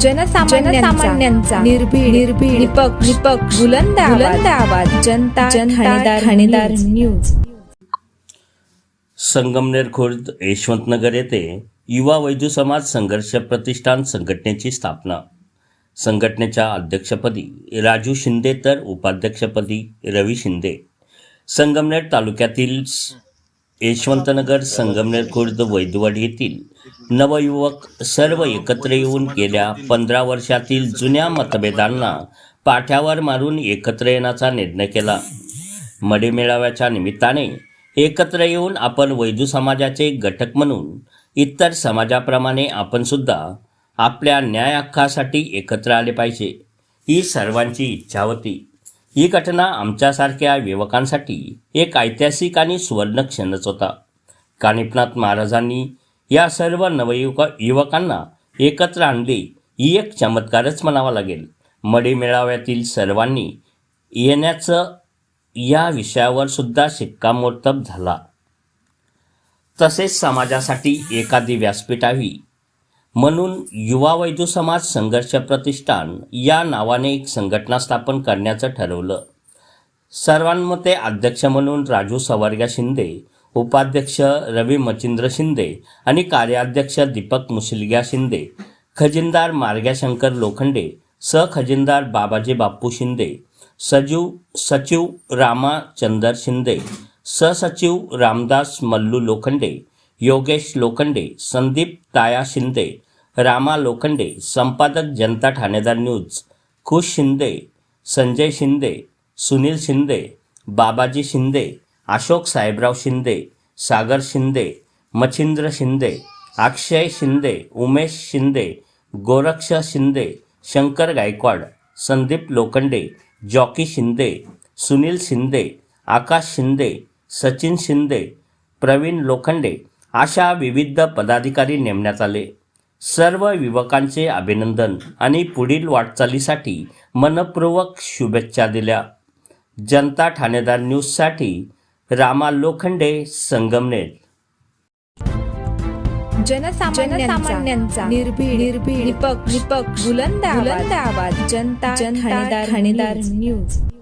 जनसामान्यांचा निर्भीड निर्भीड निपक्ष निपक्ष बुलंद बुलंद आवाज. जनता जनता ठाणेदार न्यूज. संगमनेर खुर्द यशवंतनगर येथे युवा वैद्य समाज संघर्ष प्रतिष्ठान संघटनेची स्थापना. संघटनेच्या अध्यक्षपदी राजू शिंदे तर उपाध्यक्षपदी रवी शिंदे. संगमनेर तालुक्यातील यशवंतनगर संगमनेर खुर्द वैद्यवाडी येथील नवयुवक सर्व एकत्र येऊन गेल्या पंधरा वर्षातील जुन्या मतभेदांना पाठ्यावर मारून एकत्र येण्याचा निर्णय केला. मडे मेळाव्याच्या निमित्ताने एकत्र येऊन आपण वैदू समाजाचे घटक म्हणून इतर समाजाप्रमाणे आपण सुद्धा आपल्या न्याय हक्कासाठी एकत्र आले पाहिजे ही सर्वांची इच्छा होती. ही घटना आमच्यासारख्या युवकांसाठी एक ऐतिहासिक आणि सुवर्ण क्षणच होता. कानिपनाथ महाराजांनी या सर्व नवयुवक युवकांना एकत्र आणले ही एक चमत्कारच म्हणावा लागेल. मडे मेळाव्यातील सर्वांनी येण्याचं या विषयावर सुद्धा शिक्कामोर्तब झाला. तसेच समाजासाठी एखादी व्यासपीठ हवी. म्हणून युवा वैद्य समाज संघर्ष प्रतिष्ठान या नावाने एक संघटना स्थापन करण्याचं ठरवलं. सर्वांमते अध्यक्ष म्हणून राजू सवर्गा शिंदे उपाध्यक्ष रवी मचिंद्र शिंदे आणि कार्याध्यक्ष दीपक मुसलग्या शिंदे खजिनदार मार्ग्याशंकर लोखंडे सहखजिनदार बाबाजी बाप्पू शिंदे सजीव सचिव रामाचंदर शिंदे सहसचिव रामदास मल्लू लोखंडे योगेश लोखंडे संदीप ताया शिंदे रामा लोखंडे संपादक जनता ठाणेदार न्यूज खुश शिंदे संजय शिंदे सुनील शिंदे बाबाजी शिंदे अशोक साहेबराव शिंदे सागर शिंदे मच्छिंद्र शिंदे अक्षय शिंदे उमेश शिंदे गोरक्ष शिंदे शंकर गायकवाड संदीप लोखंडे जॉकी शिंदे सुनील शिंदे आकाश शिंदे सचिन शिंदे प्रवीण लोखंडे अशा विविध पदाधिकारी नेमण्यात आले. सर्व युवकांचे अभिनंदन आणि पुढील वाटचालीसाठी मनपूर्वक शुभेच्छा दिल्या. जनता ठाणेदार न्यूजसाठी रामा लोखंडे संगमनेर. जनसामान्यांचा निर्भीड निर्भीड निपक्ष निपक्ष बुलंद बुलंद आवाज. जनता जनता ठाणेदार न्यूज.